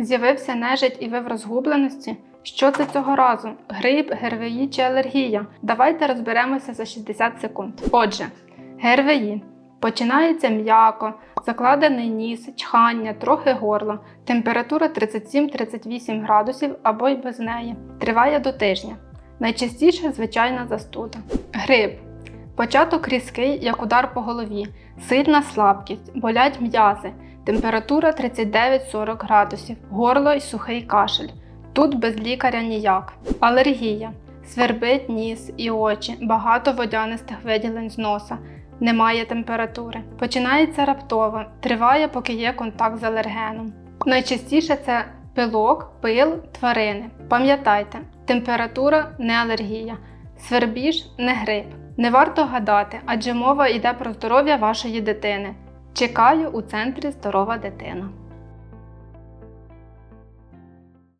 З'явився нежить і ви в розгубленості? Що це цього разу? Грип, ГРВІ чи алергія? Давайте розберемося за 60 секунд. Отже, ГРВІ. Починається м'яко, закладений ніс, чхання, трохи горло, температура 37-38 градусів або й без неї. Триває до тижня. Найчастіше звичайна застуда. Грип. Початок різкий, як удар по голові, сильна слабкість, болять м'язи, температура 39-40 градусів, горло і сухий кашель. Тут без лікаря ніяк. Алергія. Свербить ніс і очі, багато водянистих виділень з носа, немає температури. Починається раптово, триває, поки є контакт з алергеном. Найчастіше це пилок, пил, тварини. Пам'ятайте, температура не алергія, свербіж не грип. Не варто гадати, адже мова йде про здоров'я вашої дитини. Чекаю у центрі здорова дитина.